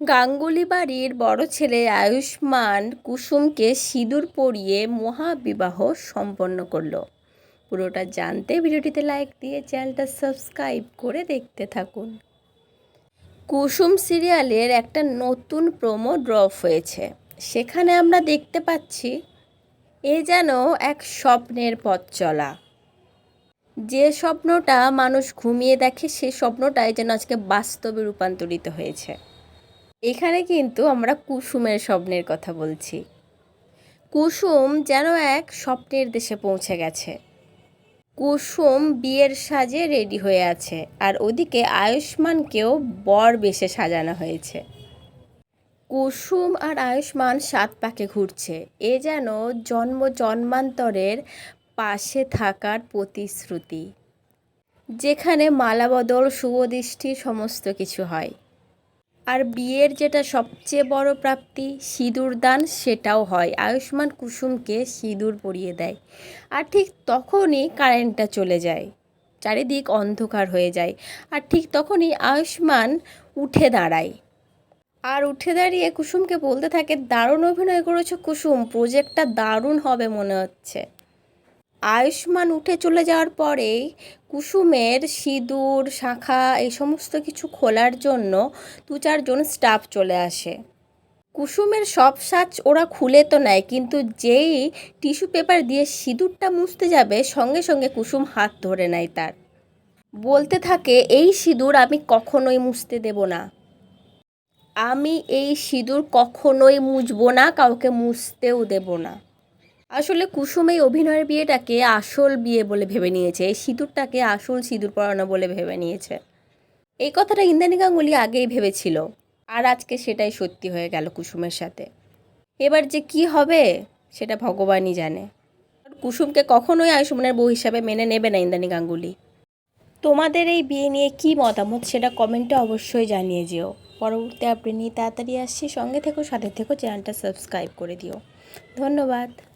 গাঙ্গুলি বাড়ির বড় ছেলে আয়ুষ্মান কুসুমকে সিঁদুর পরিয়ে মহাবিবাহ সম্পন্ন করল। পুরোটা জানতে ভিডিওটিতে লাইক দিয়ে চ্যানেলটা সাবস্ক্রাইব করে দেখতে থাকুন। কুসুম সিরিয়ালের একটা নতুন প্রোমো ড্রপ হয়েছে। সেখানে আমরা দেখতে পাচ্ছি, এ যেন এক স্বপ্নের পথ চলা। যে স্বপ্নটা মানুষ ঘুমিয়ে দেখে, সে স্বপ্নটাই যেন আজকে বাস্তবে রূপান্তরিত হয়েছে। এখানে কিন্তু আমরা কুসুমের স্বপ্নের কথা বলছি। কুসুম যেন এক স্বপ্নের দেশে পৌঁছে গেছে। কুসুম বিয়ের সাজে রেডি হয়ে আছে আর ওদিকে আয়ুষ্মানকেও বর বেশে সাজানো হয়েছে। কুসুম আর আয়ুষ্মান সাত পাকে ঘুরছে। এ যেন জন্ম জন্মান্তরের পাশে থাকার প্রতিশ্রুতি। যেখানে মালাবদল শুভদৃষ্টি সমস্ত কিছু হয়। আর বিয়ের যেটা সবচেয়ে বড় প্রাপ্তি, সিঁদুর দান সেটাও হয়। আয়ুষ্মান কুসুমকে সিঁদুর পরিয়ে দেয় আর ঠিক তখনই কারেন্টটা চলে যায়, চারিদিক অন্ধকার হয়ে যায় আর ঠিক তখনই আয়ুষ্মান উঠে দাঁড়ায়। আর উঠে দাঁড়িয়ে কুসুমকে বলতে থাকে, দারুণ অভিনয় করেছ কুসুম প্রজেক্টটা দারুণ হবে মনে হচ্ছে। আয়ুষ্মান উঠে চলে যাওয়ার পরেই কুসুমের সিঁদুর, শাখা এই সমস্ত কিছু খোলার জন্য দু চারজন স্টাফ চলে আসে। কুসুমের সব সাজ ওরা খুলে তো নেয়, কিন্তু যেই টিস্যু পেপার দিয়ে সিঁদুরটা মুছতে যাবে, সঙ্গে সঙ্গে কুসুম হাত ধরে নেয় তার। বলতে থাকে, এই সিঁদুর আমি কখনোই মুছতে দেব না। আমি এই সিঁদুর কখনোই মুছবো না, কাউকে মুছতেও দেব না। আসলে কুসুম এই অভিনয়ের বিয়েটাকে আসল বিয়ে বলে ভেবে নিয়েছে। এই সিঁদুরটাকে আসল সিঁদুর পরানো বলে ভেবে নিয়েছে। এই কথাটা ইন্দ্রাণী গাঙ্গুলি আগেই ভেবেছিল। আর আজকে সেটাই সত্যি হয়ে গেল কুসুমের সাথে। এবার যে কি হবে, সেটা ভগবানই জানে। কুসুমকে কখনোই আয়ুষ্মানের বউ হিসাবে মেনে নেবে না ইন্দ্রাণী গাঙ্গুলি। তোমাদের এই বিয়ে নিয়ে কি মতামত, সেটা কমেন্টে অবশ্যই জানিয়ে যেও। পরবর্তী আপনি নিয়ে তাড়াতাড়ি আসছি। সঙ্গে থেকো, সাথে থেকো, চ্যানেলটা সাবস্ক্রাইব করে দিও। ধন্যবাদ।